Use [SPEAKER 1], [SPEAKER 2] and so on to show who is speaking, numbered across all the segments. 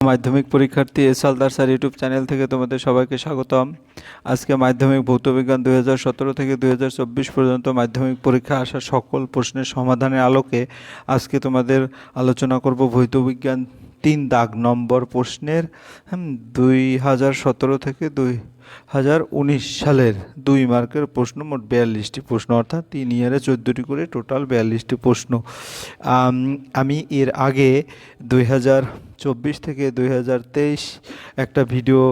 [SPEAKER 1] মাধ্যমিক পরীক্ষার্থী S Aldar sir YouTube channel থেকে তোমাদের সবাইকে স্বাগতম। আজকে মাধ্যমিক ভৌতবিজ্ঞান দু সতেরো থেকে দু হাজার চব্বিশ পর্যন্ত মাধ্যমিক পরীক্ষা আসা সকল প্রশ্নের সমাধানের আলোকে আজকে তোমাদের আলোচনা করব ভৌতবিজ্ঞান তিন দাগ নম্বর প্রশ্নের। দুই হাজার সতেরো থেকে দুই হাজার উনিশ সালের দুই মার্কের প্রশ্ন, মোট বিয়াল্লিশটি প্রশ্ন, অর্থাৎ তিন ইয়ারে চোদ্দোটি করে টোটাল বিয়াল্লিশটি প্রশ্ন। আমি এর আগে দুই হাজার চব্বিশ থেকে দুই হাজার তেইশ একটা ভিডিও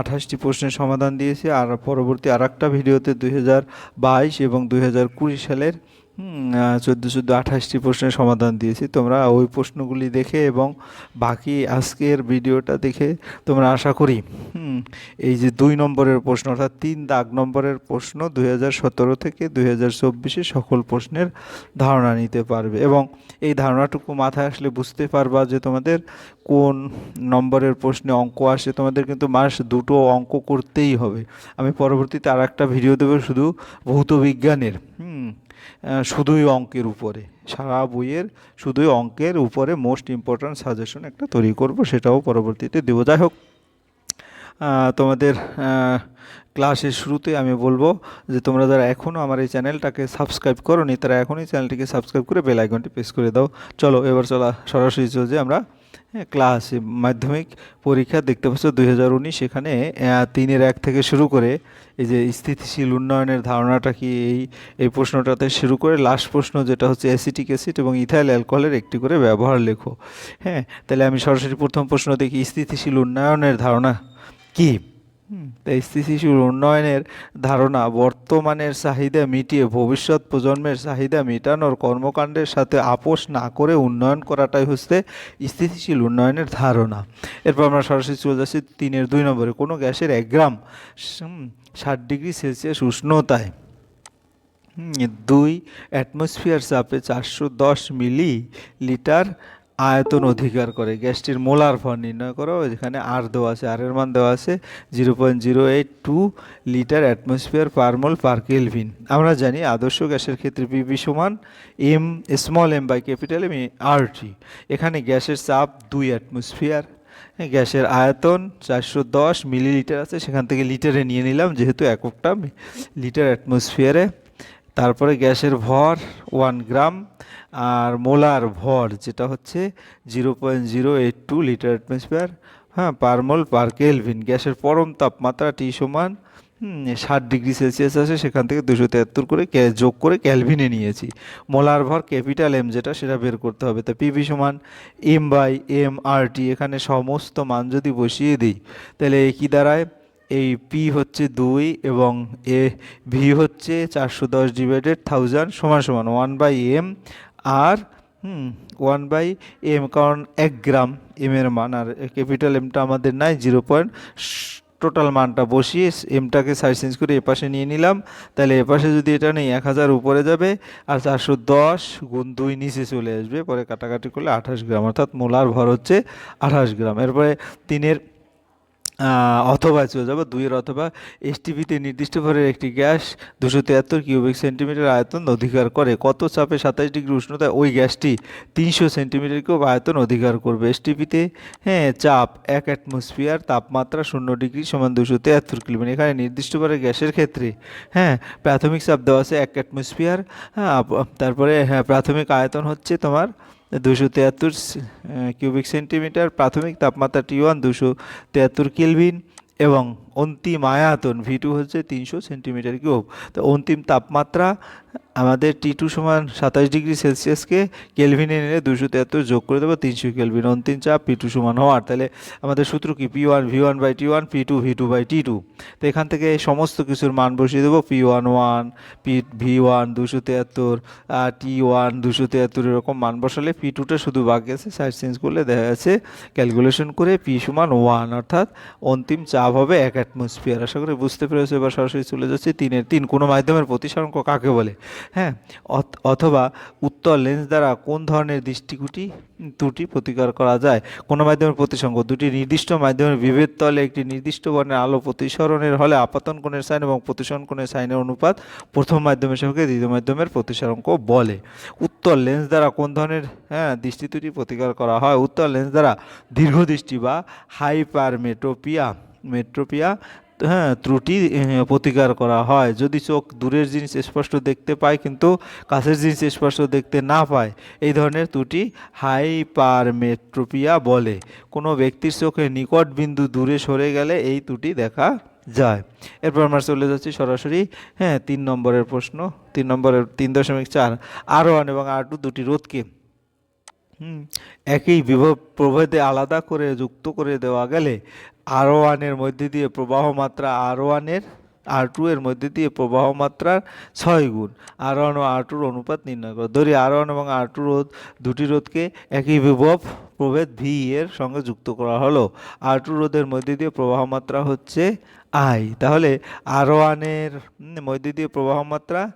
[SPEAKER 1] আঠাশটি প্রশ্নের সমাধান দিয়েছি, আর পরবর্তী আর একটা ভিডিওতে দুই হাজার বাইশ এবং দুই হাজার কুড়ি সালের চোদ্দ চোদ্দ, আঠাশটি প্রশ্নের সমাধান দিয়েছি। তোমরা ওই প্রশ্নগুলি দেখে এবং বাকি আজকের ভিডিওটা দেখে তোমরা আশা করি এই যে দুই নম্বরের প্রশ্ন অর্থাৎ তিন দাগ নম্বরের প্রশ্ন দুই হাজার সতেরো থেকে দুই সকল প্রশ্নের ধারণা নিতে পারবে এবং এই ধারণাটুকু মাথায় আসলে বুঝতে পারবা যে তোমাদের কোন নম্বরের প্রশ্নে অঙ্ক আসে। তোমাদের কিন্তু মাস দুটো অঙ্ক করতেই হবে। আমি পরবর্তীতে আর একটা ভিডিও দেবো শুধু ভৌত বিজ্ঞানের, হুম। শুধুই অঙ্কের উপরে। সারা বইয়ের শুধুই অঙ্কের উপরে মোস্ট ইম্পর্ট্যান্ট সাজেশন একটা তৈরি করব, সেটাও পরবর্তীতে দেবো। যাই হোক তোমাদের ক্লাসের শুরুতে আমি বলব যে তোমরা যারা এখনও আমার এই চ্যানেলটাকে সাবস্ক্রাইব করো নি তারা এখনই চ্যানেলটিকে সাবস্ক্রাইব করে বেল আইকনটি প্রেস করে দাও। চলো, এবার চলা সরাসরি চলছে আমরা। ক্লাস মাধ্যমিক পরীক্ষা দেখতে পাচ্ছ দুই হাজার উনিশ, এখানে তিনের এক থেকে শুরু করে এই যে স্থিতিশীল উন্নয়নের ধারণাটা কি এই এই প্রশ্নটাতে শুরু করে লাস্ট প্রশ্ন যেটা হচ্ছে অ্যাসিটিক অ্যাসিড এবং ইথাইল অ্যালকোহলের একটি করে ব্যবহার লেখো। হ্যাঁ তাহলে আমি সরাসরি প্রথম প্রশ্ন দেখি, স্থিতিশীল উন্নয়নের ধারণা কি? তাই স্থিতিশীল উন্নয়নের ধারণা বর্তমানের চাহিদা মিটিয়ে ভবিষ্যৎ প্রজন্মের চাহিদা মেটানোর কর্মকাণ্ডের সাথে আপোষ না করে উন্নয়ন করাটাই হচ্ছে স্থিতিশীল উন্নয়নের ধারণা। এরপর আমরা সরাসরি চলে যাচ্ছি তিনের দুই নম্বরে। কোনো গ্যাসের এক গ্রাম ষাট ডিগ্রি সেলসিয়াস উষ্ণতায় দুই অ্যাটমসফিয়ার চাপে চারশো দশ মিলি লিটার আয়তন অধিকার করে। গ্যাসটির মোলার ভর নির্ণয় করো এখানে আর দেওয়া আছে আর এর মান দেওয়া আছে zero point zero eight two litre atmosphere per mole per kelvin আমরা জানি আদর্শ গ্যাসের ক্ষেত্রে পিবি সমান M small M by capital M R T এখানে গ্যাসের চাপ দুই অ্যাটমসফিয়ার গ্যাসের আয়তন চারশো দশ মিলিলিটার আছে, সেখান থেকে লিটারে নিয়ে নিলাম, যেহেতু এককটা লিটার অ্যাটমসফিয়ারে তারপরে গ্যাসের ভর ওয়ান গ্রাম আর মোলার ভর, যেটা হচ্ছে zero point zero eight two litre atmosphere হ্যাঁ পার মোল পার কেলভিন। গ্যাসের পরম তাপমাত্রা টি সমান ষাট ডিগ্রি সেলসিয়াস আছে, সেখান থেকে দুশো তেহাত্তর করে যোগ করে ক্যালভিনে নিয়েছি। মোলার ভর ক্যাপিটাল এম যেটা, সেটা বের করতে হবে। তা পিভি সমান M by M R T এখানে সমস্ত মান যদি বসিয়ে দিই, তাহলে কী দাঁড়ায়? এই পি হচ্ছে দুই এবং এ ভি হচ্ছে চারশো দশ ডিভাইডেড থাউজেন্ড সমান সমান one by M R one by M কারণ এক গ্রাম এম এর মান, আর ক্যাপিটাল এমটা আমাদের নাই জিরো পয়েন্ট টোটাল মানটা বসিয়ে এমটাকে সাইড চেঞ্জ করে এপাশে নিয়ে নিলাম। তাহলে এপাশে যদি এটা নেই, এক হাজার উপরে যাবে, আর চারশো দশ গুণ দুই নিচে চলে আসবে, পরে কাটাকাটি করলে আঠাশ গ্রাম, অর্থাৎ মোলার ভর হচ্ছে আঠাশ গ্রাম। এরপরে তিনের অথবা চলে যাব, দুইয়ের অথবা এসটিভিতে নির্দিষ্ট ভরের একটি গ্যাস দুশো তিয়াত্তর কিউবিক সেন্টিমিটার আয়তন অধিকার করে। কত চাপে সাতাশ ডিগ্রি উষ্ণতায় ওই গ্যাসটি তিনশো সেন্টিমিটার কিউব আয়তন অধিকার করবে এসটিভিতে হ্যাঁ চাপ এক অ্যাটমসফিয়ার তাপমাত্রা শূন্য ডিগ্রি সমান দুশো তিয়াত্তর কিলোমিটার এখানে নির্দিষ্ট ভরের গ্যাসের ক্ষেত্রে হ্যাঁ প্রাথমিক চাপ দেওয়া আছে এক অ্যাটমসফিয়ার হ্যাঁ তারপরে হ্যাঁ প্রাথমিক আয়তন হচ্ছে তোমার দুশো তেয়াত্তর কিউবিক সেন্টিমিটার প্রাথমিক তাপমাত্রা টি ওয়ান দুশো তেয়াত্তর কেলভিন এবং অন্তিম আয়তন ভি টু হচ্ছে তিনশো সেন্টিমিটার কিউব তো অন্তিম তাপমাত্রা আমাদের টি টু সমান সাতাশ ডিগ্রি সেলসিয়াসকে কেলভিনে নিলে দুশো তিয়াত্তর যোগ করে দেবো তিনশো কেলভিন অন্তিম চাপ পি টু সমান হওয়ার। তাহলে আমাদের সূত্র কি? P one V one by T one P two V two by T two তো এখান থেকে সমস্ত কিছুর মান বসিয়ে দেবো। P one one P V one দুশো তিয়াত্তর টি ওয়ান দুশো তিয়াত্তর এরকম মান বসালে পি টুটা শুধু বাকি আছে সাইড চেঞ্জ করলে দেখা যাচ্ছে ক্যালকুলেশন করে পি সমান ওয়ান অর্থাৎ অন্তিম চাপ হবে এক অ্যাটমসফিয়ার আশা করি বুঝতে পেরেছ, এবার সরাসরি চলে যাচ্ছে তিনের তিন কোনো মাধ্যমের প্রতিসরাঙ্ক কাকে বলে? হ্যাঁ অথ- অথবা উত্তর লেন্স দ্বারা কোন ধরনের দৃষ্টিকুটি ত্রুটি প্রতিকার করা যায়? কোনো মাধ্যমের প্রতিসঙ্গ, দুটি নির্দিষ্ট মাধ্যমের বিভেদ তলে একটি নির্দিষ্ট বর্ণের আলো প্রতিসরণের হলে আপাতন কোণের সাইন এবং প্রতিসরণ কোণের সাইনের অনুপাত প্রথম মাধ্যমের সঙ্গে দ্বিতীয় মাধ্যমের প্রতিসরাঙ্ক বলে। উত্তর লেন্স দ্বারা কোন ধরনের হ্যাঁ দৃষ্টি ত্রুটি প্রতিকার করা হয়? উত্তর লেন্স দ্বারা দীর্ঘদৃষ্টি বা হাইপারমেট্রোপিয়া মেট্রোপিয়া হ্যাঁ ত্রুটি প্রতিকার করা হয়। যদি চোখ দূরের জিনিস স্পষ্ট দেখতে পায় কিন্তু কাছের জিনিস স্পষ্ট দেখতে না পায়, এই ধরনের ত্রুটি হাইপারমেট্রোপিয়া বলে। কোনো ব্যক্তির চোখে নিকট বিন্দু দূরে সরে গেলে এই ত্রুটি দেখা যায়। এরপর আমরা চলে যাচ্ছি সরাসরি হ্যাঁ তিন নম্বরের প্রশ্ন, তিন নম্বরের তিন দশমিক চার, আর ওয়ান এবং আর টু দুটি রোধকে একই বিভব প্রভেদে আলাদা করে যুক্ত করে দেওয়া গেলে আর ওয়ানের মধ্যে দিয়ে প্রবাহ মাত্রা আর ওয়ানের আর টু এর মধ্যে দিয়ে প্রবাহ মাত্রার ছয় গুণ। আর ওয়ান ও আর টুর অনুপাত নির্ণয় করো। ধরি আর ওয়ান এবং আর টু রোধ, দুটি রোধকে একই বিভব প্রভেদ ভি এর সঙ্গে যুক্ত করা হলো। আর টু রোধের মধ্যে দিয়ে প্রবাহ মাত্রা হচ্ছে আই। তাহলে আর ওয়ানের মধ্যে দিয়ে প্রবাহ মাত্রা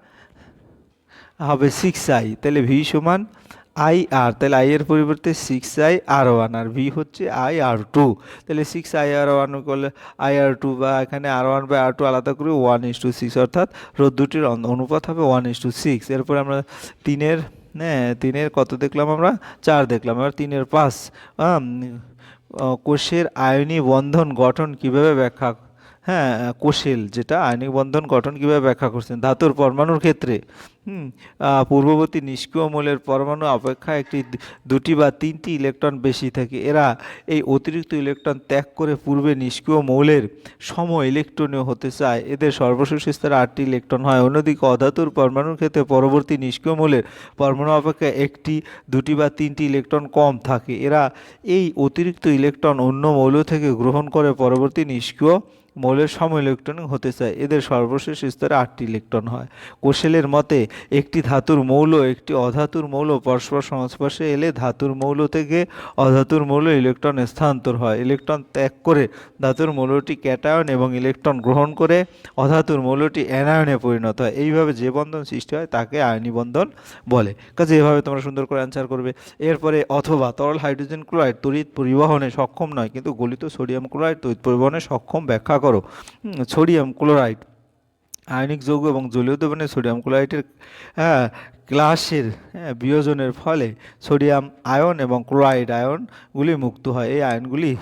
[SPEAKER 1] হবে সিক্স আই তাহলে ভি সমান আই আর, তাহলে আই এর পরিবর্তে six I R one R V হচ্ছে আই আর টু তাহলে সিক্স আই আর ওয়ান করলে আই আর টু বা এখানে R one by R two আলাদা করে ওয়ান ইস টু সিক্স অর্থাৎ রোদ দুটির অন- অনুপাত হবে ওয়ান ইস টু সিক্স এরপরে আমরা তিনের হ্যাঁ তিনের কত দেখলাম আমরা? চার দেখলাম। এবার তিনের পাঁচ কোষের আয়নী বন্ধন গঠন কীভাবে ব্যাখ্যা হ্যাঁ কোষেল, যেটা আয়নিক বন্ধন গঠন কীভাবে ব্যাখ্যা করছেন? ধাতুর পরমাণুর ক্ষেত্রে। পূর্ববর্তী নিষ্ক্রিয় মূলের পরমাণু অপেক্ষা একটি দুটি বা তিনটি ইলেকট্রন বেশি থাকে। এরা এই অতিরিক্ত ইলেকট্রন ত্যাগ করে পূর্বে নিষ্ক্রিয় মৌলের সম ইলেকট্রনীয় হতে চায়। এদের সর্বশেষ স্তরে আটটি ইলেকট্রন হয়। অন্যদিকে অধাতুর পরমাণুর ক্ষেত্রে পরবর্তী নিষ্ক্রিয় মৌলের পরমাণু অপেক্ষা একটি, দুটি বা তিনটি ইলেকট্রন কম থাকে। এরা এই অতিরিক্ত ইলেকট্রন অন্য মৌল থেকে গ্রহণ করে পরবর্তী নিষ্ক্রিয় মৌলের সম ইলেকট্রনিক হতে চায়। এদের সর্বশেষ স্তরে আটটি ইলেকট্রন হয়। কোশেলের মতে, একটি ধাতুর মৌল একটি অধাতুর মৌল পরস্পর সংস্পর্শে এলে ধাতুর মৌল থেকে অধাতুর মৌল ইলেকট্রন স্থানান্তর হয়। ইলেকট্রন ত্যাগ করে ধাতুর মৌলটি ক্যাটায়ন এবং ইলেকট্রন গ্রহণ করে অধাতুর মৌলটি অ্যানায়নে পরিণত হয়। এইভাবে যে বন্ধন সৃষ্টি হয়, তাকে আয়নী বন্ধন বলে। কাজে এভাবে তোমরা সুন্দর করে অ্যান্সার করবে। এরপরে, অথবা তরল হাইড্রোজেন ক্লোরাইড তড়িৎ পরিবহনে সক্ষম নয়, কিন্তু গলিত সোডিয়াম ক্লোরাইড তড়িৎ পরিবহনে সক্ষম ব্যাখ্যা করো। হুম, সোডিয়াম ক্লোরাইড আয়নিক যৌগ এবং জলীয় দ্রবণে সোডিয়াম ক্লোরাইডের হ্যাঁ গ্লাসের হ্যাঁ, বিয়োজনের ফলে সোডিয়াম আয়ন এবং ক্লোরাইড আয়নগুলি মুক্ত হয়। এই আয়নগুলি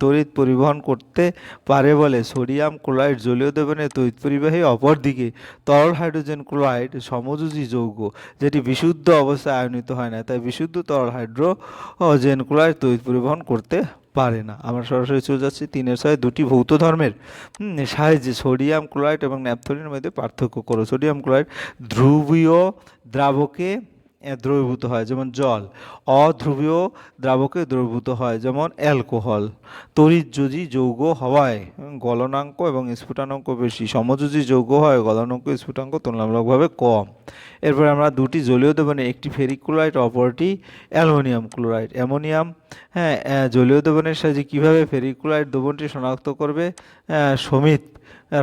[SPEAKER 1] তড়িৎ পরিবহন করতে পারে বলে সোডিয়াম ক্লোরাইড জলীয় দ্রবণে তড়িৎ পরিবাহী অপরদিকে তরল হাইড্রোজেন ক্লোরাইড সমযোজী যৌগ যেটি বিশুদ্ধ অবস্থায় আয়নিত হয় না। তাই বিশুদ্ধ তরল হাইড্রোজেন ক্লোরাইড তড়িৎ পরিবহন করতে পারে না। আমরা সরাসরি চলে যাচ্ছি তিনের ছয় দুটি ভৌত ধর্মের। সাহায্যে সোডিয়াম ক্লোরাইড এবং ন্যাপথলিনের মধ্যে পার্থক্য করো। সোডিয়াম ক্লোরাইড ধ্রুবীয় দ্রাবকে দ্রবীভূত হয়, যেমন জল। অধ্রুবীয় দ্রাবকে দ্রবীভূত হয়, যেমন অ্যালকোহল। তড়িৎযোজী যৌগ হওয়ায়, গলনাঙ্ক এবং স্ফুটানাঙ্ক বেশি সমযোজী যৌগ হয়, গলনাঙ্ক স্ফুটাঙ্ক তুলনামূলকভাবে কম। এরপরে আমরা দুটি জলীয় দ্রবণে, একটি ফেরিক ক্লোরাইড অপরটি অ্যালুমিনিয়াম ক্লোরাইড। অ্যামোনিয়াম হ্যাঁ জলীয় দ্রবণের সাহায্যে কীভাবে ফেরিক ক্লোরাইড দ্রবণটি শনাক্ত করবে? সমিত,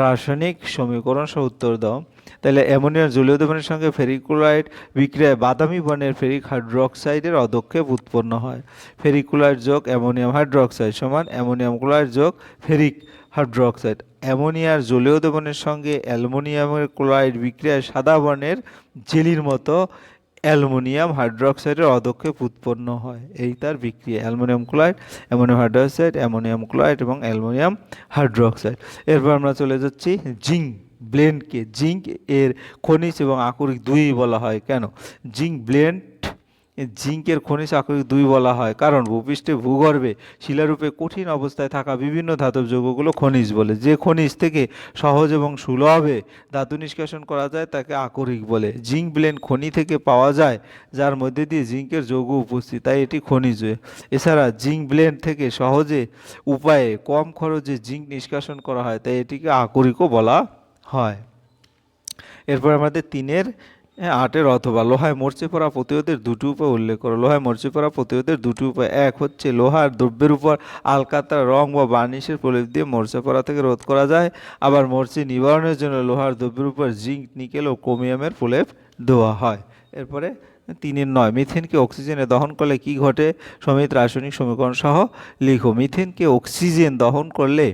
[SPEAKER 1] রাসায়নিক সমীকরণ সহ উত্তর দাও। তাহলে অ্যামোনিয়ার জলীয় দ্রবণের সঙ্গে ফেরিক ক্লোরাইড বিক্রিয়ায় বাদামি বর্ণের ফেরিক হাইড্রোক্সাইডের অদক্ষেপ উৎপন্ন হয়। ফেরিক ক্লোরাইড যোগ অ্যামোনিয়াম হাইড্রোক্সাইড সমান অ্যামোনিয়াম ক্লোরাইড যোগ ফেরিক হাইড্রোক্সাইড অ্যামোনিয়ার জলীয় দ্রবণের সঙ্গে অ্যালুমিনিয়ামের ক্লোরাইড বিক্রিয়ায় সাদা বর্ণের জেলির মতো অ্যালুমিনিয়াম হাইড্রোক্সাইডের অদক্ষেপ উৎপন্ন হয়। এই তার বিক্রিয়া, aluminium chloride ammonium hydroxide, ammonium chloride এবং অ্যালুমিনিয়াম হাইড্রোক্সাইড। এরপর আমরা চলে যাচ্ছি জিঙ্ক। ব্লেন্ডকে জিঙ্ক এর খনিজ এবং আকরিক দুই বলা হয়। কেন? জিঙ্ক ব্লেন্ড, জিঙ্কের খনিজ, আকরিক দুই বলা হয়। কারণ ভূপৃষ্ঠে ভূগর্ভে শিলারূপে কঠিন অবস্থায় থাকা বিভিন্ন ধাতব যৌগগুলো খনিজ বলে। যে খনিজ থেকে সহজ এবং সুলভে ধাতু নিষ্কাশন করা যায়, তাকে আকরিক বলে। জিঙ্ক ব্লেন্ড খনি থেকে পাওয়া যায়, যার মধ্যে দিয়ে জিঙ্কের যৌগ উপস্থিত, তাই এটি খনিজ। এছাড়া জিঙ্ক ব্লেন্ড থেকে সহজে উপায়ে কম খরচে জিঙ্ক নিষ্কাশন করা হয়, তাই এটিকে আকরিকও বলা হয়। এরপর আমাদের তিনের আটের অথবা লোহায় মরচে পড়া প্রতিরোধের দুটি উপায় উল্লেখ করো। লোহায় মরচে পড়া প্রতিরোধের দুটি উপায়। এক হচ্ছে লোহার দ্রব্যের উপর আলকাতরা রং বা বার্নিশের প্রলেপ দিয়ে মরচে পড়া থেকে রোধ করা যায়। আবার মরচে নিবারণের জন্য লোহার দ্রব্যের উপর জিঙ্ক, নিকেল ও ক্রোমিয়ামের প্রলেপ দেওয়া হয়। এরপরে তিনের নয়, মিথেনকে অক্সিজেনে দহন করলে কি ঘটে? সমিত রাসায়নিক সমীকরণ সহ লিখো। মিথেনকে অক্সিজেন দহন করলে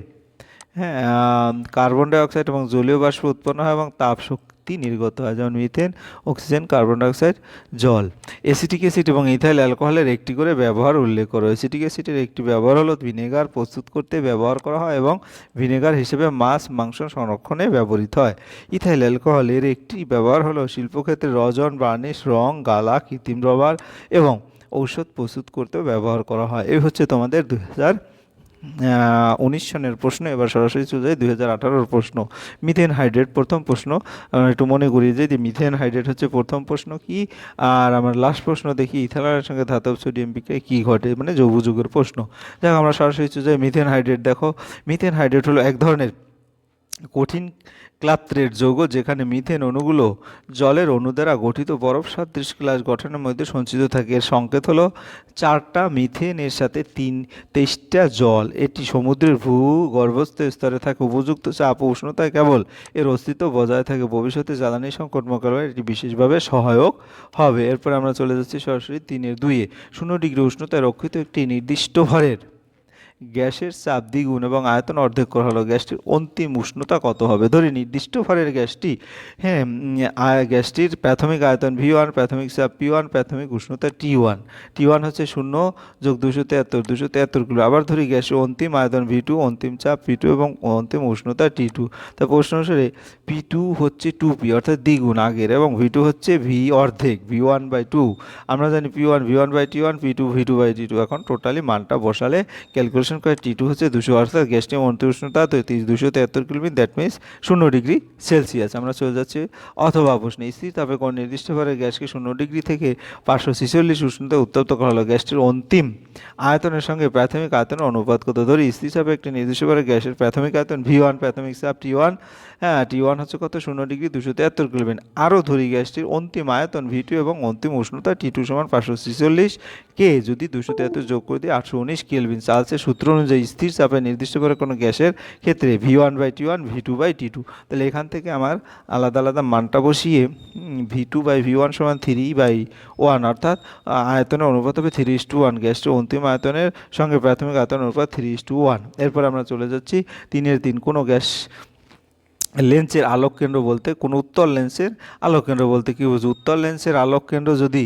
[SPEAKER 1] হ্যাঁ কার্বন ডাইঅক্সাইড এবং জলীয় বাষ্প উৎপন্ন হয় এবং তাপ শক্তি নির্গত হয়, যেমন মিথেন অক্সিজেন কার্বন ডাইঅক্সাইড জল। এসিটিক অ্যাসিড এবং ইথাইল অ্যালকোহলের একটি করে ব্যবহার উল্লেখ করো এসিটিক অ্যাসিডের একটি ব্যবহার হলো ভিনেগার প্রস্তুত করতে ব্যবহার করা হয় এবং ভিনেগার হিসেবে মাছ, মাংস সংরক্ষণে ব্যবহৃত হয়। ইথাইল অ্যালকোহল এর একটি ব্যবহার হলো শিল্পক্ষেত্রে রজন বার্নিশ রং, গালা, কৃত্রিম রবার এবং ঔষধ প্রস্তুত করতেও ব্যবহার করা হয়। এই হচ্ছে তোমাদের দু হাজার উনিশ সনের প্রশ্ন, এবার সরাসরি চলে যায় দুই হাজার আঠারোর প্রশ্ন। মিথেন হাইড্রেট, প্রথম প্রশ্ন। একটু মনে করি যে যে মিথেন হাইড্রেট হচ্ছে প্রথম প্রশ্ন কি? আর আমার লাস্ট প্রশ্ন দেখি, ইথানলের সঙ্গে ধাতব সোডিয়াম বিক্রিয়া কী ঘটে? মানে যৌব যুগের প্রশ্ন। যাক, আমরা সরাসরি চলে যাই, মিথেন হাইড্রেট দেখো। মিথেন হাইড্রেট হলো এক ধরনের কঠিন ক্লাত্রের যৌগ যেখানে মিথেন অণুগুলো জলের অণু দ্বারা গঠিত বরফ সাদৃশ গ্লাস গঠনের মধ্যে সঞ্চিত থাকে। এর সংকেত হলো চারটা মিথেন, এর সাথে তিন তেইশটা জল। এটি সমুদ্রের ভূ গর্ভস্থ স্তরে থাকে, উপযুক্ত চাপ ও উষ্ণতায় কেবল এর অস্তিত্ব বজায় থাকে। ভবিষ্যতে জ্বালানি সংকট মোকাবেলায় এটি বিশেষভাবে সহায়ক হবে। এরপর আমরা চলে যাচ্ছি সরাসরি তিনের দুইয়ে। শূন্য ডিগ্রি উষ্ণতায় রক্ষিত একটি নির্দিষ্ট ভরের। গ্যাসের চাপ দ্বিগুণ এবং আয়তন অর্ধেক করা হলো। গ্যাসটির অন্তিম উষ্ণতা কত হবে? ধরি নির্দিষ্ট ভরের গ্যাসটি হ্যাঁ গ্যাসটির প্রাথমিক আয়তন ভি ওয়ান, প্রাথমিক চাপ পি ওয়ান, প্রাথমিক উষ্ণতা টি ওয়ান। টি ওয়ান হচ্ছে শূন্য যোগ দুশো তেহাত্তর দুশো তেহাত্তর কিলো। আবার ধরি গ্যাসের অন্তিম আয়তন ভি টু, অন্তিম চাপ পি টু এবং অন্তিম উষ্ণতা টি টু। তা প্রশ্ন অনুসারে পি টু হচ্ছে টু পি, অর্থাৎ দ্বিগুণ আগের এবং ভি টু হচ্ছে ভি অর্ধেক ভি ওয়ান বাই টু আমরা জানি P one V one by T one P two V two by T two এখন টোটালি মানটা বসালে ক্যালকুলেশন করে টি টু হচ্ছে দুশো অর্থাৎ গ্যাসটি অন্তিম উষ্ণতা দুশো তেহাত্তর কিলোমিটার দ্যাট মিনস শূন্য ডিগ্রি সেলসিয়াস। আমরা চলে যাচ্ছি অথবা প্রশ্নে স্থির তাপে কোন নির্দিষ্টভাবে গ্যাসকে শূন্য ডিগ্রি থেকে পাঁচশো ছিচল্লিশ উষ্ণতা উত্তপ্ত করা হলো গ্যাসটির অন্তিম আয়তনের সঙ্গে প্রাথমিক আয়তনের অনুপাত কত? ধরি, স্থির চাপে একটি নির্দিষ্টভাবে গ্যাসের প্রাথমিক আয়তন ভি ওয়ান প্রাথমিক চাপ টি ওয়ান হ্যাঁ টি ওয়ান হচ্ছে কত? শূন্য ডিগ্রি দুশো তেহাত্তর কিলোমিটার আরও ধরি গ্যাসটির অন্তিম আয়তন ভি টু এবং অন্তিম উষ্ণতা টি টু সমান পাঁচশো ছিচল্লিশ কে যদি দুশো তেহাত্তর যোগ করে দিই আটশো উনিশ কেলভিন চার্লসের সূত্র অনুযায়ী স্থির চাপে নির্দিষ্ট করে কোনো গ্যাসের ক্ষেত্রে V one by T one V two by T two তাহলে এখান থেকে আমার আলাদা আলাদা মানটা বসিয়ে V two by V one সমান থ্রি বাই ওয়ান অর্থাৎ আয়তনের অনুপাত হবে থ্রি ইস টু ওয়ান গ্যাসটির অন্তিম আয়তনের সঙ্গে প্রাথমিক আয়তনের অনুপাত থ্রি ইস টু ওয়ান এরপর আমরা চলে যাচ্ছি তিনের তিন। কোনো গ্যাস লেন্সের আলোক কেন্দ্র বলতে, কোনো উত্তর লেন্সের আলোক কেন্দ্র বলতে কী বুঝি? উত্তর লেন্সের আলোক কেন্দ্র যদি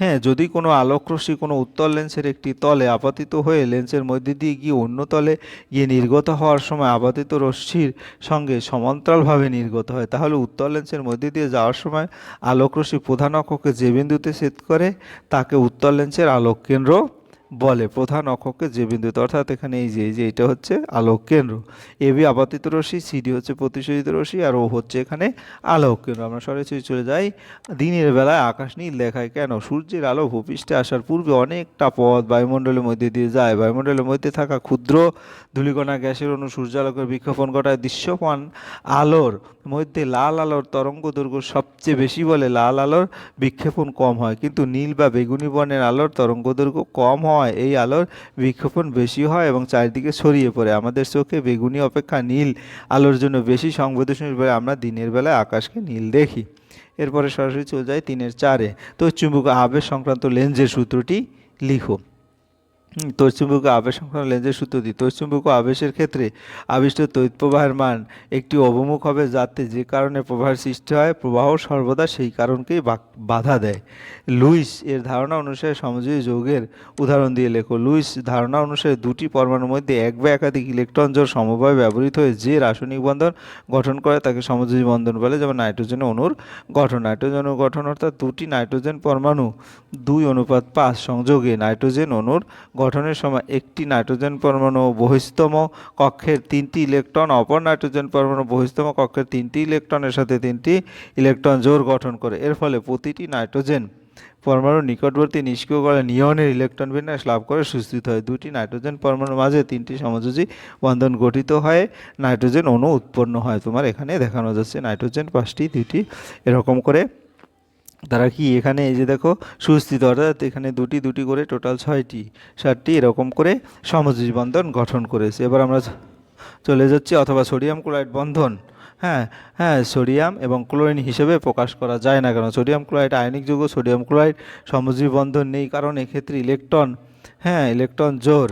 [SPEAKER 1] হ্যাঁ যদি কোনো আলোক রশ্মি কোনো উত্তর লেন্সের একটি তলে আপাতিত হয়ে লেন্সের মধ্যে দিয়ে গিয়ে অন্য তলে গিয়ে নির্গত হওয়ার সময় আপাতিত রশ্মির সঙ্গে সমান্তরালভাবে নির্গত হয়, তাহলে উত্তর লেন্সের মধ্যে দিয়ে যাওয়ার সময় আলোক রশ্মি প্রধান অক্ষকে যে বিন্দুতে ছেদ করে, তাকে উত্তর লেন্সের আলোক কেন্দ্র বলে প্রধান অক্ষকে যে বিন্দুতে, অর্থাৎ এখানে এই যে এই যে, এটা হচ্ছে আলোক কেন্দ্র। এবি আপাতিত রশ্মি সিডি হচ্ছে প্রতিশোধিত রশ্মি, আর ও হচ্ছে এখানে আলোক কেন্দ্র। আমরা সরাসরি চলে যাই। দিনের বেলায় আকাশ নীল দেখায় কেন? সূর্যের আলো ভূপৃষ্ঠে আসার পূর্বে অনেকটা পথ বায়ুমণ্ডলের মধ্যে দিয়ে যায়। বায়ুমণ্ডলের মধ্যে থাকা ক্ষুদ্র ধূলিকণা গ্যাসের অনু সূর্যালোকের বিক্ষেপণ ঘটায়। দৃশ্যমান আলোর মধ্যে লাল আলোর তরঙ্গ দৈর্ঘ্য সবচেয়ে বেশি বলে লাল আলোর বিক্ষেপণ কম হয়। কিন্তু নীল বা বেগুনি বর্ণের আলোর তরঙ্গ দৈর্ঘ্য কম হয় এই আলোর বিক্ষেপণ বেশি হয় এবং চারিদিকে ছড়িয়ে পড়ে। আমাদের চোখে বেগুনি অপেক্ষা নীল আলোর জন্য বেশি সংবেদনশীল বলে আমরা দিনের বেলায় আকাশকে নীল দেখি। এরপরে সরাসরি চলে যায় তিনের চারে। তো চুম্বক আবেশ সংক্রান্ত লেন্সের সূত্রটি লিখো। হুম, তড়িৎচুম্বক আবেশ লেন্সের সূত্র দিই তড়িৎচুম্বক আবেশের ক্ষেত্রে আবিষ্ট তড়িৎ প্রবাহের মান একটি অবমুখ হবে যাতে যে কারণে প্রবাহের সৃষ্টি হয় প্রবাহ সর্বদা সেই কারণকেই বাধা দেয়। লুইস এর ধারণা অনুসারে সমযোজী যৌগের উদাহরণ দিয়ে লেখো। লুইস ধারণা অনুসারে দুটি পরমাণুর মধ্যে এক বা একাধিক ইলেকট্রন জোড় সমভাবে ব্যবহৃত হয়ে যে রাসায়নিক বন্ধন গঠন করে তাকে সমযোজী বন্ধন বলে যেমন নাইট্রোজেন অণুর গঠন। নাইট্রোজেন গঠন অর্থাৎ দুটি নাইট্রোজেন পরমাণু দুই অনুপাত পাঁচ সংযোগে নাইট্রোজেন অণুর গঠনের সময় একটি নাইট্রোজেন পরমাণু বহিস্তম কক্ষের তিনটি ইলেকট্রন, অপর নাইট্রোজেন পরমাণু বহিস্তম কক্ষের তিনটি ইলেকট্রনের সাথে তিনটি ইলেকট্রন জোর গঠন করে। এর ফলে প্রতিটি নাইট্রোজেন পরমাণু নিকটবর্তী নিষ্ক্রিয় করে নিয়নের ইলেকট্রন বিন্যাস লাভ করে সুস্থিত হয়। দুটি নাইট্রোজেন পরমাণুর মাঝে তিনটি সমযোজী বন্ধন গঠিত হয়। নাইট্রোজেন অণু উৎপন্ন হয়। তোমার এখানে দেখানো যাচ্ছে নাইট্রোজেন পাঁচটি, দুইটি এরকম করে। তারা কি এখানে এই যে দেখো সুস্থিত, অর্থাৎ এখানে দুটি দুটি করে টোটাল ছয়টি, সাতটি এরকম করে সমযোজী বন্ধন গঠন করেছে। এবার আমরা চলে যাচ্ছি, অথবা সোডিয়াম ক্লোরাইড বন্ধন। হ্যাঁ হ্যাঁ সোডিয়াম এবং ক্লোরিন হিসেবে প্রকাশ করা যায় না কেন? সোডিয়াম ক্লোরাইড আয়নিক যৌগ, সোডিয়াম ক্লোরাইড সমযোজী বন্ধন নেই, কারণ এক্ষেত্রে ইলেকট্রন হ্যাঁ ইলেকট্রন জোর।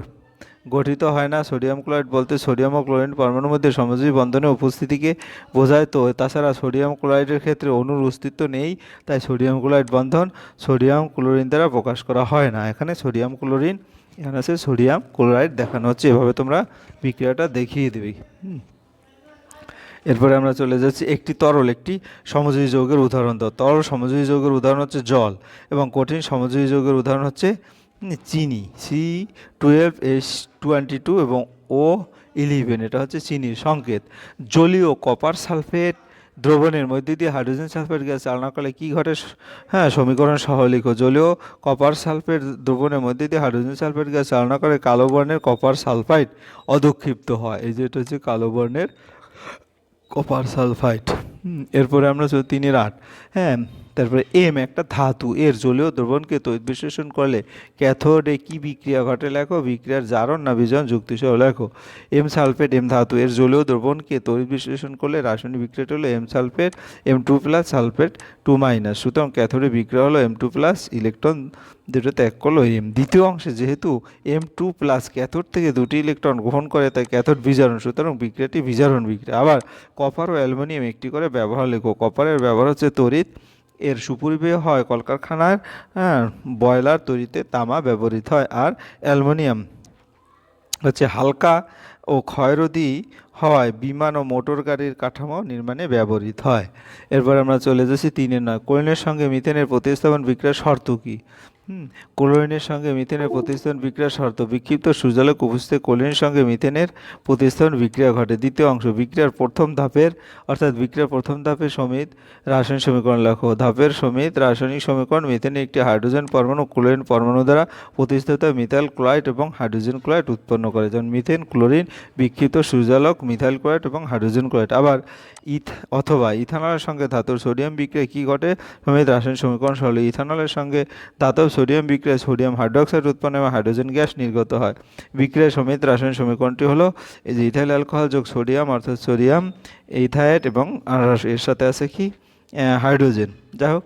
[SPEAKER 1] গঠিত হয় না। সোডিয়াম ক্লোরাইড বলতে সোডিয়াম ও ক্লোরিন পরমাণুর মধ্যে সমযোজী বন্ধনের উপস্থিতিকে বোঝায় তো। তাছাড়া সোডিয়াম ক্লোরাইডের ক্ষেত্রে অণুর অস্তিত্ব নেই, তাই সোডিয়াম ক্লোরাইড বন্ধন সোডিয়াম ক্লোরিন দ্বারা প্রকাশ করা হয় না। এখানে সোডিয়াম ক্লোরিন, এখানে আছে সোডিয়াম ক্লোরাইড দেখানো হচ্ছে। এভাবে তোমরা বিক্রিয়াটা দেখিয়ে দেবে। এরপরে আমরা চলে যাচ্ছি একটি তরল, একটি সমযোজী যৌগের উদাহরণ দাও। তরল সমযোজী যৌগের উদাহরণ হচ্ছে জল এবং কঠিন সমযোজী যৌগের উদাহরণ হচ্ছে চিনি C twelve S twenty two এবং ও ইলেভেন এটা হচ্ছে চিনির সংকেত। জলীয় কপার সালফেট দ্রবণের মধ্যে দিয়ে হাইড্রোজেন সালফেট গ্যাস চালনা করলে কী ঘটে? হ্যাঁ সমীকরণ সহ লিখো জলীয় কপার সালফেট দ্রবণের মধ্যে দিয়ে হাইড্রোজেন সালফেট গ্যাস চালনা করে কালো বর্ণের কপার সালফাইড অদক্ষিপ্ত হয়। এই যেটা হচ্ছে কালো বর্ণের কপার সালফাইড এরপরে আমরা তিনের আট। হ্যাঁ তারপরে এম, একটা ধাতু, এর জলীয় দ্রবণকে তৈরি বিশ্লেষণ করলে ক্যাথোডে কি বিক্রিয়া ঘটে লেখো? বিক্রিয়ার জারণ না বিজন যুক্তিসহ লেখো। এম সালফেট, এম ধাতু, এর জলীয় দ্রবণকে তড়িৎ বিশ্লেষণ করলে রাসায়নিক বিক্রিয়াটা হলো M sulphate, M two plus sulphate two minus. সুতরাং ক্যাথোডে বিক্রিয়া হলো এম টু প্লাস ইলেকট্রন দুটো ত্যাগ করল এম। দ্বিতীয় অংশে যেহেতু এম টু প্লাস ক্যাথোড থেকে দুটি ইলেকট্রন গ্রহণ করে, তাই ক্যাথোড বিজারণ, সুতরাং বিক্রিয়াটি বিজারণ বিক্রিয়া। আবার কপার ও অ্যালুমিনিয়াম একটি করে ব্যবহার লেখো। কপারের ব্যবহার হচ্ছে তড়িৎ এর সুপরিবেয় হয় কলকারখানার হ্যাঁ, বয়লার তৈরিতে তামা ব্যবহৃত হয় আর অ্যালুমিনিয়াম। হচ্ছে হালকা ও ক্ষয়রোধী হওয়ায় বিমান ও মোটর গাড়ির কাঠামো নির্মাণে ব্যবহৃত হয়। এরপর আমরা চলে যাচ্ছি তিনের নয়। কোয়েলের সঙ্গে মিথেনের প্রতিস্থাপন বিক্রিয়ার শর্ত কী? ক্লোরিনের সঙ্গে মিথেনের প্রতিস্থাপন বিক্রিয়ার শর্ত, বিক্ষিপ্ত সূর্যালোক উপস্থিত ক্লোরিনের সঙ্গে মিথেনের প্রতিস্থাপন বিক্রিয়া ঘটে। দ্বিতীয় অংশ, বিক্রিয়ার প্রথম ধাপের, অর্থাৎ বিক্রিয়ার প্রথম ধাপে সমিত রাসায়নিক সমীকরণ লেখো। ধাপের সমিত রাসায়নিক সমীকরণ, মিথেনে একটি হাইড্রোজেন পরমাণু, ক্লোরিন পরমাণু দ্বারা প্রতিস্থাপিত মিথাইল ক্লোরাইড এবং হাইড্রোজেন ক্লোরাইড উৎপন্ন করে। যেমন মিথেন, ক্লোরিন, বিক্ষিপ্ত সূর্যালোক মিথাইল ক্লোরাইড এবং হাইড্রোজেন ক্লোরাইড আবার ইথ অথবা ইথানলের সঙ্গে ধাতুর সোডিয়াম বিক্রিয়া কী ঘটে? সমিত রাসায়নিক সমীকরণ সরল ইথানলের সঙ্গে ধাতব সোডিয়াম বিক্রিয়ায় সোডিয়াম হাইড্রোক্সাইড উৎপন্ন এবং হাইড্রোজেন গ্যাস নির্গত হয়। বিক্রিয়া সমিত রাসায়নিক সমীকরণটি হলো এই যে ইথাইল অ্যালকোহল যোগ সোডিয়াম, অর্থাৎ সোডিয়াম এইথায়েট এবং এর সাথে আছে কি? হাইড্রোজেন। যাই হোক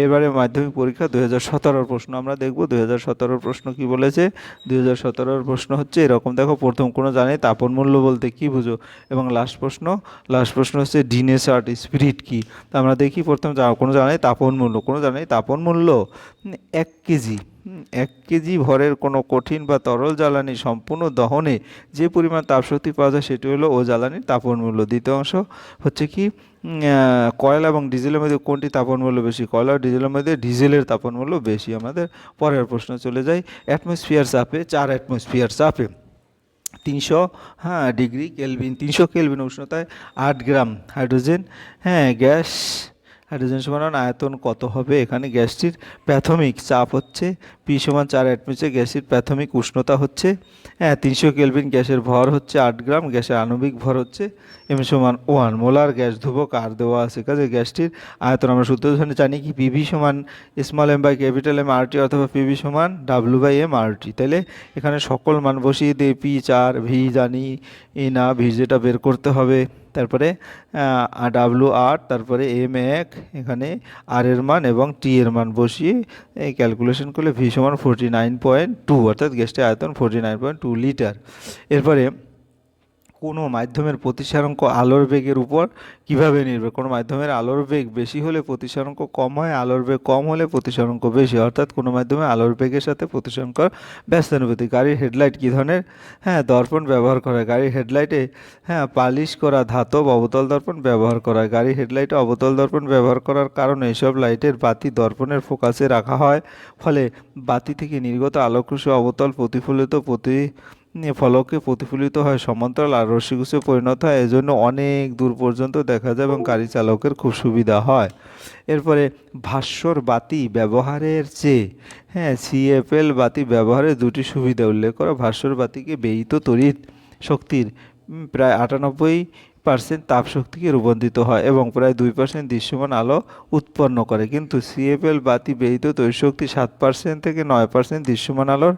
[SPEAKER 1] এবারে মাধ্যমিক পরীক্ষা দু হাজার সতেরোর প্রশ্ন। আমরা দেখব দু হাজার সতেরোর প্রশ্ন কি বলেছে। দু হাজার সতেরোর প্রশ্ন হচ্ছে এরকম। দেখো, প্রথম কোনো জানে, তাপন মূল্য বলতে কি বুঝো? এবং লাস্ট প্রশ্ন লাস্ট প্রশ্ন হচ্ছে ডিনেস আর্ট স্পিরিট কি? তা আমরা দেখি প্রথম কোনো জানে, তাপন মূল্য। কোনো জানে, তাপন মূল্য, এক কেজি। এক কেজি ভরের কোনো কঠিন বা তরল জ্বালানি সম্পূর্ণ দহনে যে পরিমাণ তাপশক্তি পাওয়া যায় সেটি হলো ও জ্বালানির তাপন মূল্য। দ্বিতীয় অংশ হচ্ছে কি কয়লা এবং ডিজেলের মধ্যে কোনটি তাপন মূল্য বেশি, কয়লা ও ডিজেলের মধ্যে ডিজেলের তাপন মূল্য বেশি? আমাদের পরের প্রশ্ন চলে যায় অ্যাটমসফিয়ার চাপে, চার অ্যাটমসফিয়ার চাপে। তিনশো হ্যাঁ ডিগ্রি কেলভিন, তিনশো কেলভিন উষ্ণতায় আট গ্রাম হাইড্রোজেন হ্যাঁ গ্যাস হাইড্রোজেন সমান আয়তন কত হবে? এখানে গ্যাসটির প্রাথমিক চাপ হচ্ছে পি সমান চার অ্যাটমসফিয়ার গ্যাসের প্রাথমিক উষ্ণতা হচ্ছে। হ্যাঁ তিনশো কেলভিন গ্যাসের ভর হচ্ছে আট গ্রাম, গ্যাসের আণবিক ভর হচ্ছে এম সমান ওয়ান। মোলার গ্যাস ধ্রুবক আর দেওয়া আছে কাজে গ্যাসটির আয়তন। আমরা সূত্র জানি কি পিভি সমান small M by capital M R T অথবা পিভি সমান W by M R T তাহলে এখানে সকল মান বসিয়ে দিয়ে পি চার ভি জানি না ভি যেটা বের করতে হবে। তারপরে ডাব্লু আর তারপরে এম এক, এখানে আর এর মান এবং টি এর মান বসিয়ে এই ক্যালকুলেশন করলে ভি সমান ফোরটি নাইন পয়েন্ট টু অর্থাৎ গ্যাসটির আয়তন forty nine point two litre এরপরে কোনো মাধ্যমের প্রতিসারাঙ্ক আলোর বেগের উপর কীভাবে নির্ভর? কোনো মাধ্যমের আলোর বেগ বেশি হলে প্রতিসারাঙ্ক কম হয়, আলোর বেগ কম হলে প্রতিসারাঙ্ক বেশি অর্থাৎ কোনো মাধ্যমে আলোর বেগের সাথে প্রতিসারাঙ্ক ব্যস্তানুপাতিক। গাড়ির হেডলাইট কী ধরনের? হ্যাঁ দর্পণ ব্যবহার করা গাড়ির হেডলাইটে হ্যাঁ পালিশ করা ধাতব অবতল দর্পণ ব্যবহার করা গাড়ির হেডলাইটে অবতল দর্পণ ব্যবহার করার কারণে এসব লাইটের বাতি দর্পণের ফোকাসে রাখা হয়। ফলে বাতি থেকে নির্গত আলোকরশ্মি অবতল প্রতিফলিত প্রতি ফলকে প্রতিফলিত হয়, সমান্তরাল আর রশ্মিগুছে পরিণত হয়, এজন্য অনেক দূর পর্যন্ত দেখা যায় এবং গাড়ি চালকের খুব সুবিধা হয়। এরপরে ভাস্বর বাতি ব্যবহারের চেয়ে হ্যাঁ সিএফএল বাতি ব্যবহারের দুটি সুবিধা উল্লেখ করা। ভাস্বর বাতিকে ব্যয়িত তড়িৎ শক্তির প্রায় আটানব্বই পার্সেন্ট তাপশক্তিকে রূপান্তরিত হয় এবং প্রায় দুই পার্সেন্ট দৃশ্যমান আলো উৎপন্ন করে। কিন্তু সিএফএল বাতি ব্যয়িত তৈশক্তি সাত পার্সেন্ট থেকে নয় পার্সেন্ট দৃশ্যমান আলোর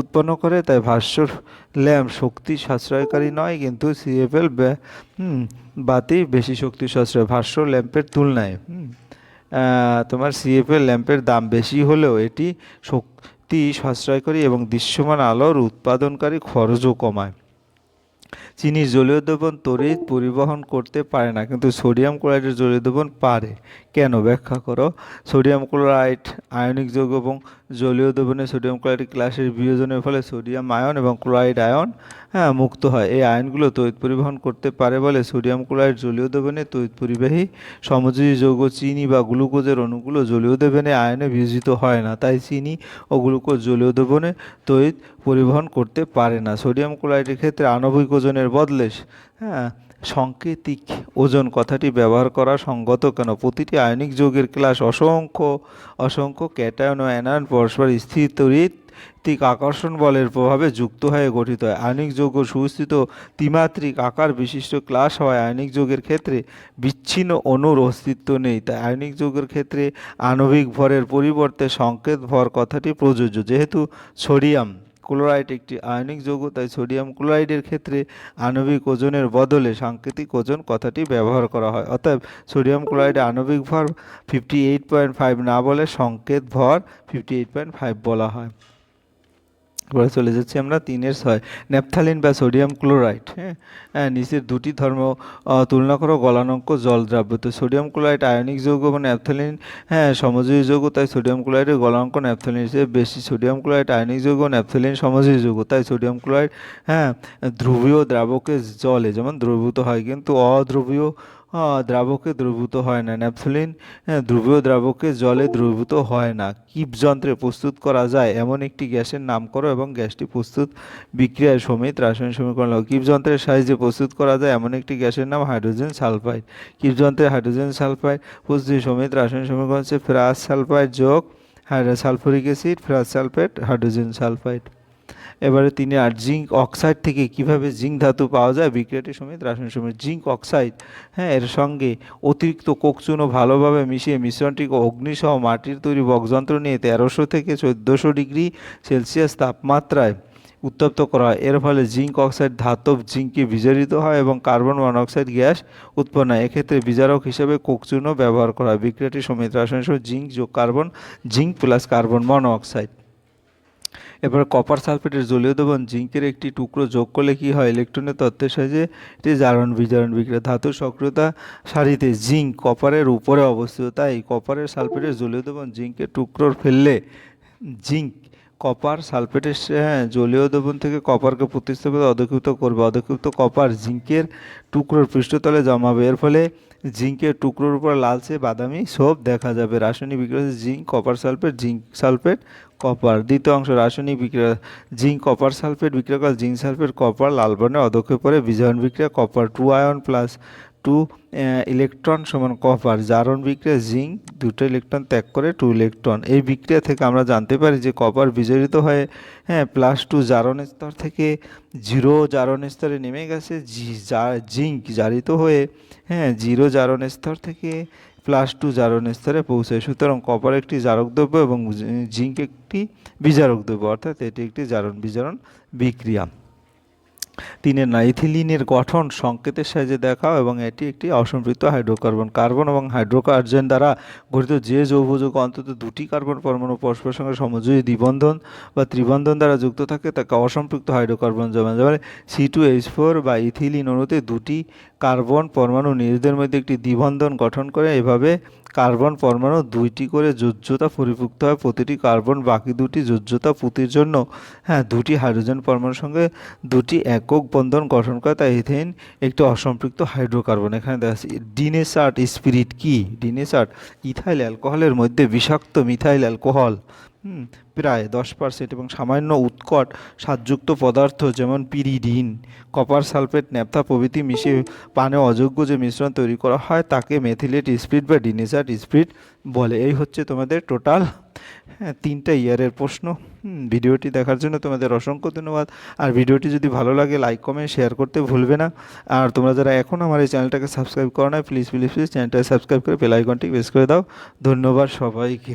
[SPEAKER 1] উৎপন্ন করে, তাই ভাস্বর ল্যাম্প শক্তি সাশ্রয়কারী নয়, কিন্তু সিএফএল বাতি বেশি শক্তি সাশ্রয় ভাস্বর ল্যাম্পের তুলনায় তোমার সিএফএল ল্যাম্পের দাম বেশি হলেও এটি শক্তি সাশ্রয়কারী এবং দৃশ্যমান আলোর উৎপাদনকারী খরচও কমায়। চিনির জলীয় দ্রবণ তড়িৎ পরিবহন করতে পারে না, কিন্তু সোডিয়াম ক্লোরাইডের জলীয় দ্রবণ পারে। কেন? ব্যাখ্যা করো। সোডিয়াম ক্লোরাইড, আয়নিক যৌগ এবং জলীয় দ্রবণে সোডিয়াম ক্লোরাইড ক্লাসের বিয়োজনের ফলে সোডিয়াম আয়ন এবং ক্লোরাইড আয়ন হ্যাঁ মুক্ত হয়। এই আয়নগুলো তড়িৎ পরিবহন করতে পারে বলে সোডিয়াম ক্লোরাইড জলীয় দ্রবণে তড়িৎ পরিবাহী সমযোজী যৌগ চিনি বা গ্লুকোজের অণুগুলো জলীয় দ্রবণে আয়নে বিয়োজিত হয় না, তাই চিনি ও গ্লুকোজ জলীয় দ্রবণে তড়িৎ পরিবহন করতে পারে না। সোডিয়াম ক্লোরাইডের ক্ষেত্রে আণবিক ওজনের বদলে হ্যাঁ সাংকেতিক ওজন কথাটি ব্যবহার করা সঙ্গত কেন? প্রতিটি আয়নিক যৌগের ক্লাস অসংখ্য অসংখ্য ক্যাটায়ন ও অ্যানায়ন পরস্পর স্থির তড়িৎ আকর্ষণ বলের প্রভাবে যুক্ত হয়ে গঠিত হয়। আয়নিক যৌগ সুস্থিত ত্রিমাত্রিক আকার বিশিষ্ট ক্লাস হওয়ায় আয়নিক যৌগের ক্ষেত্রে বিচ্ছিন্ন অণুর অস্তিত্ব নেই। তাই আয়নিক যৌগের ক্ষেত্রে আণবিক ভরের পরিবর্তে সংকেত ভর কথাটি প্রযোজ্য, যেহেতু সোডিয়াম। ক্লোরাইড একটি আয়নিক যৌগ, তাই সোডিয়াম ক্লোরাইডের ক্ষেত্রে আণবিক ওজনের বদলে সাংকেতিক ওজন কথাটি ব্যবহার করা হয়। অতএব সোডিয়াম ক্লোরাইডে আণবিক ভর ফিফটি এইট পয়েন্ট ফাইভ না বলে সংকেত ভর ফিফটি এইট পয়েন্ট ফাইভ বলা হয়। এবারে চলে যাচ্ছি আমরা তিনের ছয়। ন্যাপথালিন বা সোডিয়াম ক্লোরাইড হ্যাঁ? নিচের দুটি ধর্ম তুলনা করো গলানঙ্ক জল দ্রাব্য। তো সোডিয়াম ক্লোরাইড আয়নিক যৌগ এবং ন্যাপথালিন হ্যাঁ সমযোজী যৌগ তাই সোডিয়াম ক্লোরাইডের গলাঙ্ক ন্যাপথালিন হিসেবে বেশি। সোডিয়াম ক্লোরাইড আয়নিক যৌগ ন্যাপথালিন সমযোজী যৌগ তাই সোডিয়াম ক্লোরাইড হ্যাঁ ধ্রুবীয় দ্রাবকে জলে যেমন দ্রবীভূত হয় কিন্তু অধ্রুবীয় আহ, দ্রাবকে দ্রবীভূত হয় না। ন্যাপথলিন হ্যাঁ, ধ্রুবীয় দ্রাবকে জলে দ্রবীভূত হয় না। কিপ যন্ত্রে প্রস্তুত করা যায়? এমন একটি গ্যাসের নাম করো এবং গ্যাসটি প্রস্তুত বিক্রিয়ার সমেত রাসায়নিক সমীকরণ কিপ যন্ত্রের সাহায্যে প্রস্তুত করা যায়? এমন একটি গ্যাসের নাম হাইড্রোজেন সালফাইড। কিপ যন্ত্রে হাইড্রোজেন সালফাইড প্রস্তুতি সমেত রাসায়নিক সমীকরণ হচ্ছে ফেরাস সালফাইড যোগ sulphuric acid ferrous sulphate hydrogen sulphide. এবারে তিনি আর জিঙ্ক অক্সাইড থেকে কীভাবে জিঙ্ক ধাতু পাওয়া যায়, বিক্রিয়াটির সমেত রাসায়নিক সময় জিঙ্ক অক্সাইড হ্যাঁ এর সঙ্গে অতিরিক্ত কোকচুনো ভালোভাবে মিশিয়ে মিশ্রণটিকে অগ্নিসহ মাটির তৈরি বকযন্ত্র নিয়ে তেরোশো থেকে চোদ্দোশো ডিগ্রি সেলসিয়াস তাপমাত্রায় উত্তপ্ত করা হয়। এর ফলে জিঙ্ক অক্সাইড ধাতব জিঙ্কে বিজারিত হয় এবং কার্বন মনোক্সাইড গ্যাস উৎপন্ন হয়। এক্ষেত্রে বিজারক হিসেবে কোকচূর্ণ ব্যবহার করা হয়। বিক্রিয়াটি সমেত রাসায়নিক সময় জিঙ্ক যোগ carbon, zinc plus carbon monoxide এবার কপার সালফেটের জলীয় দ্রবণ জিঙ্কের একটি টুকরো যোগ করলে কি হয়? ইলেকট্রনের তত্ত্বের সাহায্যে এটি জারণ বিজারণ বিক্রিয়া। ধাতুর সক্রিয়তা সারিতে জিঙ্ক কপারের উপরে অবস্থিত। তাই কপারের সালফেটের জলীয় দ্রবণ জিঙ্কের টুকরোর ফেললে জিঙ্ক কপার সালফেটের হ্যাঁ, জলীয় দ্রবণ থেকে কপারকে প্রতিস্থাপিত অধক্ষিপ্ত করবে। অধক্ষিপ্ত কপার জিঙ্কের টুকরোর পৃষ্ঠতলে জমাবে এর ফলে জিঙ্কের টুকরোর উপর লালচে বাদামি ছোপ দেখা যাবে। রাসায়নিক বিক্রিয়া zinc copper sulphate zinc sulphate copper দ্বিতীয় অংশ রাসায়নিক বিক্রিয়া। জিঙ্ক কপার সালফেট বিক্রিয়া করে জিঙ্ক সালফেট কপার লাল বর্ণে অধক্ষে পরে বিজারণ বিক্রিয়া copper two ion plus two electron সমান কপার জারণ বিক্রিয়া জিঙ্ক দুটো ইলেকট্রন ত্যাগ করে টু ইলেকট্রন এই বিক্রিয়া থেকে আমরা জানতে পারি যে কপার বিজড়িত হয়ে হ্যাঁ প্লাস টু জারণ স্তর থেকে জিরো জারণ স্তরে নেমে গেছে জিঙ্ক জারিত হয়ে হ্যাঁ জিরো জারণ স্তর থেকে প্লাস টু জারণ স্তরে পৌঁছায় সুতরাং কপার একটি জারক দ্রব্য এবং জিঙ্ক একটি বিজারক দ্রব্য, অর্থাৎ এটি একটি জারণ বিজারণ বিক্রিয়া। তিনের না ইথিলিনের গঠন সংকেতের সাহায্যে দেখাও এবং এটি একটি অসম্পৃক্ত হাইড্রোকার্বন। কার্বন এবং হাইড্রোকার্বন দ্বারা গঠিত যে যৌভযোগ অন্তত দুটি কার্বন পরমাণু পরস্পরের সঙ্গে সমজয়ী দ্বিবন্ধন বা ত্রিবন্ধন দ্বারা যুক্ত থাকে, তাকে অসম্পৃক্ত হাইড্রোকার্বন জমা যেমন সি টু এইচ ফোর বা ইথিলিন অণুতে দুটি কার্বন পরমাণু নিজেদের মধ্যে একটি দ্বিবন্ধন গঠন করে, এভাবে কার্বন পরমাণু দুইটি করে যোজ্যতা পরিপুক্ত হয়। প্রতিটি কার্বন, বাকি দুটি যোজ্যতা পুঁতির জন্য হ্যাঁ দুটি হাইড্রোজেন পরমাণুর সঙ্গে দুটি একক বন্ধন গঠন করে। তাই ইথেন একটি অসম্পৃক্ত হাইড্রোকার্বন। এখানে দেখা যাচ্ছে, ডিনেসার্ট স্পিরিট কি? ডিনেসার্ট ইথাইল অ্যালকোহলের মধ্যে বিষাক্ত মিথাইল অ্যালকোহল। প্রায় দশ পার্সেন্ট এবং সামান্য উৎকট স্বাদযুক্ত পদার্থ যেমন পিরিডিন, কপার সালফেট, ন্যাপথা প্রভৃতি মিশিয়ে পানে অযোগ্য যে মিশ্রণ তৈরি করা হয় তাকে মেথিলেট স্পিরিট বা ডিনেসার স্পিরিট বলে। এই হচ্ছে তোমাদের টোটাল হ্যাঁ তিনটা ইয়ারের প্রশ্ন। ভিডিওটি দেখার জন্য তোমাদের অসংখ্য ধন্যবাদ। আর ভিডিওটি যদি ভালো লাগে লাইক কমেন্ট শেয়ার করতে ভুলবে না। আর তোমরা যারা এখন আমার এই চ্যানেলটাকে সাবস্ক্রাইব করো না প্লিজ প্লিজ প্লিজ চ্যানেলটাকে সাবস্ক্রাইব করে বেল আইকনটি প্রেস করে দাও। ধন্যবাদ সবাইকে।